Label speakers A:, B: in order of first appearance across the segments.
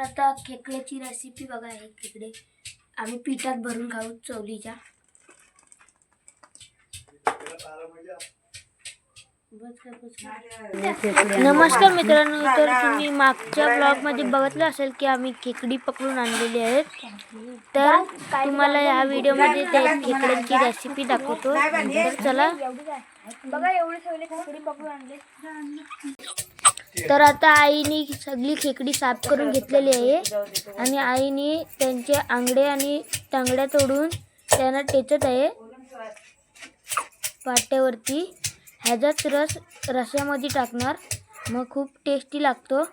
A: आता खेकड्याची रेसिपी बघा आहे खेकडे आम्ही पिठात भरून खाऊ चवलीच्या. नमस्कार मित्रांनो तर तुम्ही मागच्या ब्लॉगमध्ये बघितलं असेल की आम्ही खेकडी पकडून आणलेली आहेत. तर तुम्हाला या व्हिडिओमध्ये त्या खेकड्यांची रेसिपी दाखवतो. तर चला.
B: बघा एवढी खेकडी पकडून आणली.
A: तर आता आईने सगळी खेकडी साफ करून घेतलेली आहे. आणि आईने त्यांचे आंगडे आणि टांगड्या तोडून त्यांना टेचत आहे. पाट्यावरती ह्याचाच रस रश्यामध्ये टाकणार. मग खूप टेस्टी लागतो.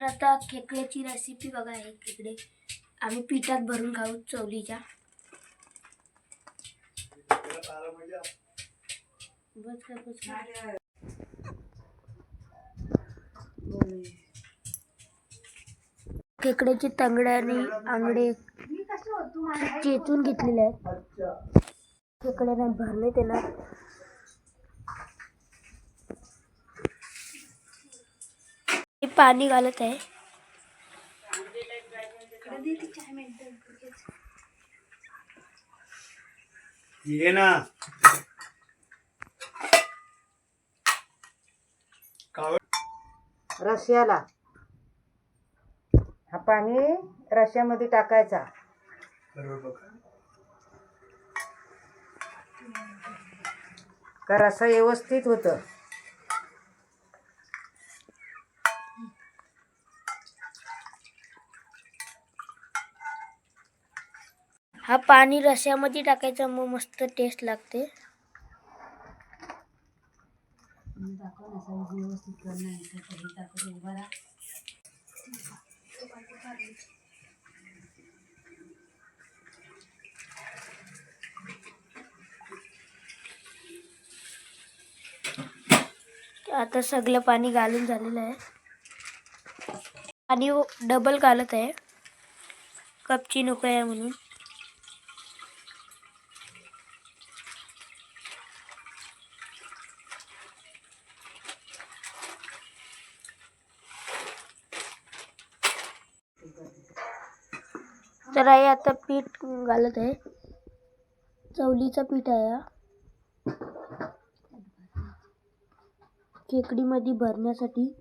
A: आता खेकड्याची रेसिपी बघा आहे खेकडे आम्ही पिठात भरून खाऊ चवलीच्या बस काय, बस खेकड्याचे तंगडे आणि आंगडे चेचून घेतलेले आहेत. खेकड्याने भरले त्याला पाणी घालत आहे.
C: ये ना।
D: रश्याला. हा पाणी रश्यामध्ये टाकायचा. का रसा व्यवस्थित होतं.
A: हा पाणी रश्यामध्ये टाकायचा मग मस्त टेस्ट लागते. आता सगळं पाणी घालून झालेलं आहे. पाणी डबल घालत आहे. कपची नको आहे म्हणून. तर आहे आता पीठ घालत आहे. चवलीचं पीठ आहे हा. खेकडीमध्ये भरण्यासाठी.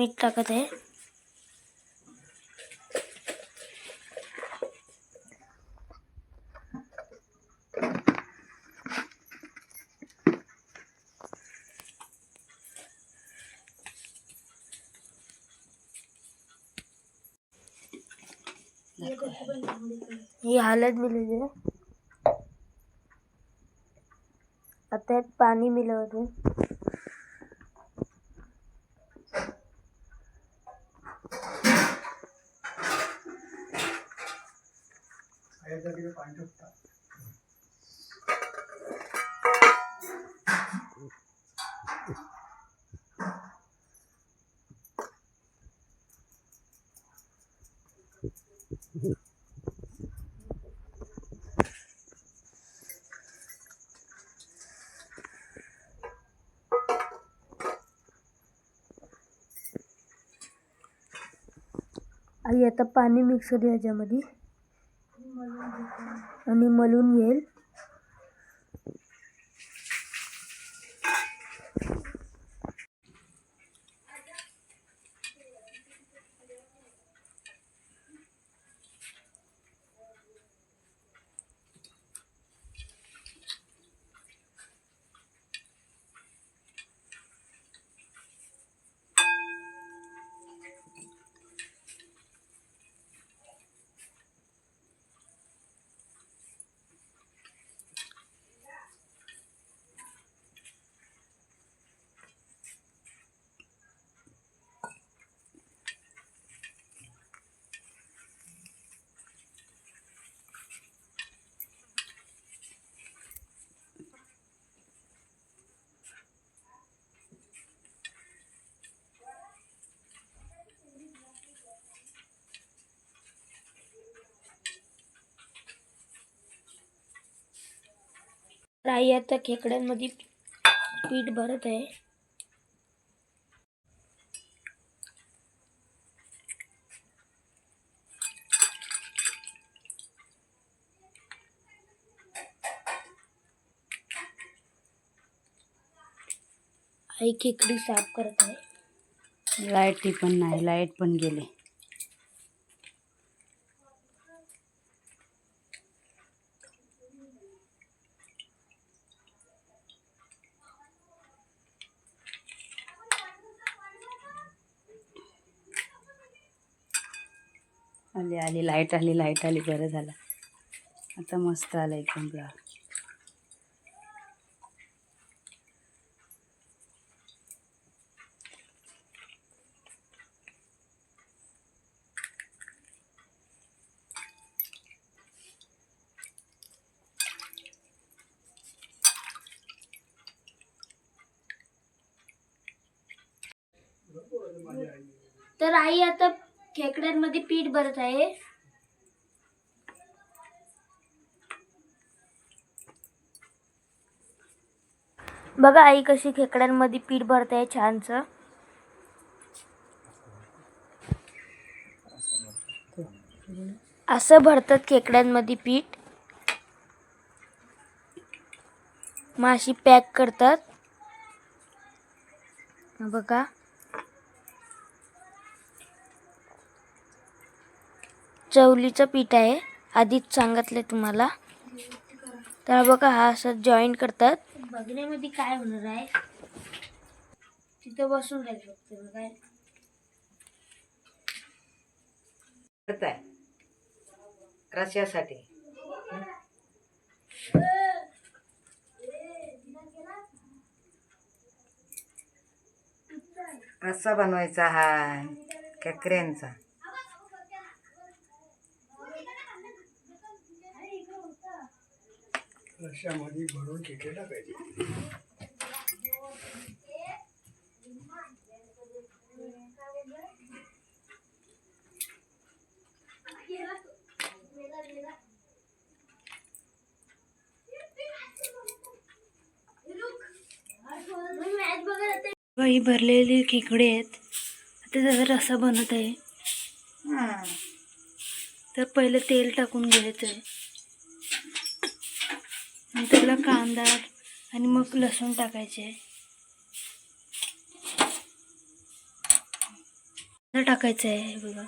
A: मीठ टाकत आहे ही। मिळवली आहे आता यात पाणी मिळवते आई आता पाणी मिक्स याच्यामध्ये. आणि मलून घेईल.
E: ताई आता खेकड्यांमध्ये पीठ भरत आहे आई खेकडी साफ़ करत
F: पण नाही लाईट पण गेले। आली आली लाइट आली लाइट आली बरं झालं. आता मस्त आलं एकदम ब्लॉग
E: तर आई आता खेकड्यांमध्ये पीठ भरत आहे. बघा आई कशी खेकड्यांमध्ये पीठ भरत आहे छानसं. असं भरतात खेकड्यांमध्ये पीठ. माशी पॅक करतात. बघा. चवलीचं पीठ आहे. आधीच सांगितलं तुम्हाला. तर बघा हा असं जॉईन करतात. बघण्यामध्ये काय होणार आहे? तिथं बसून राहील फक्त
D: करताय रश्यासाठी रस्सा बनवायचा हाय खेकड्यांचा
C: रश्यामध्ये भरून खेकडे टाकायचे
E: ही भरलेली खेकडे आहेत. आता त्याचा रसा बनत आहे. तर पहिलं तेल टाकून घ्यायचं आहे त्याला कांदा आणि मग लसूण टाकायचे. आहे टाकायचं आहे हे बघा.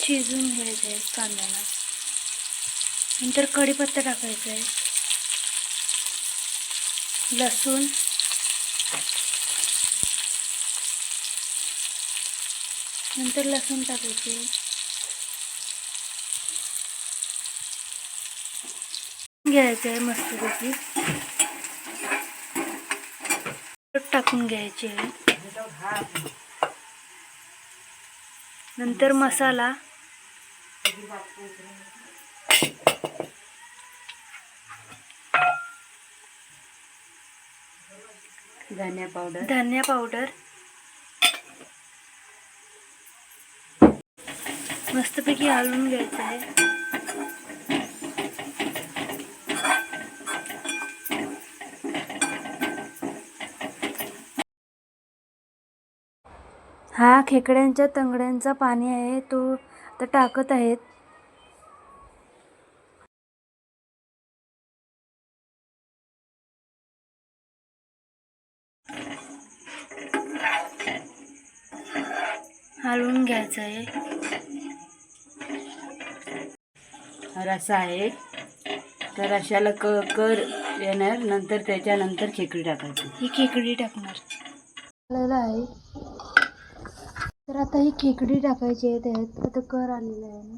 E: शिजून घ्यायचं आहे कांद्याला. नंतर कढीपत्ता टाकायचा आहे लसूण. नंतर लसूण टाकायचे. घ्यायचं आहे मस्तपैकी टाकून घ्यायचे. आहे नंतर मसाला.
F: धनिया पावडर.
E: धनिया पावडर. मस्तपैकी हलवून घ्यायचं आहे. हा खेकड्यांच्या तंगड्यांचा पाणी आहे. तो आता टाकत आहेत. हलवून आहे.
F: रसा आहे. तर रश्याला क कर येणार नंतर त्याच्यानंतर खेकडी टाकायची.
E: ही खेकडी टाकणार. आहे. तर आता ही खेकडी टाकायची आहे त्यात. आता कर आलेला आहे. ना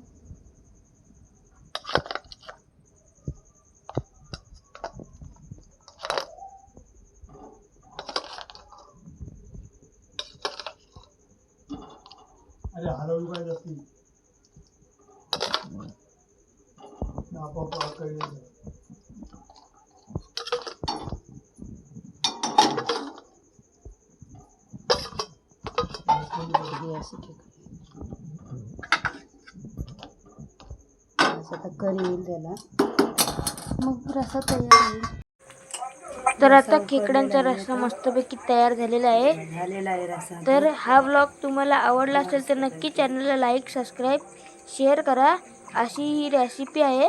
C: अरे हलवली पाहिजे असती. आपोआप
F: आकळी आता करी येईल त्याला. मग रसा तयार होईल.
A: तर आता खेकड्यांचा रस्सा मस्तपैकी तयार झालेला आहे.
F: झालेला आहे रसा
A: तर हा ब्लॉग तुम्हाला आवडला असेल तर नक्की चॅनलला लाईक सबस्क्राईब शेअर करा. अशी ही रेसिपी आहे.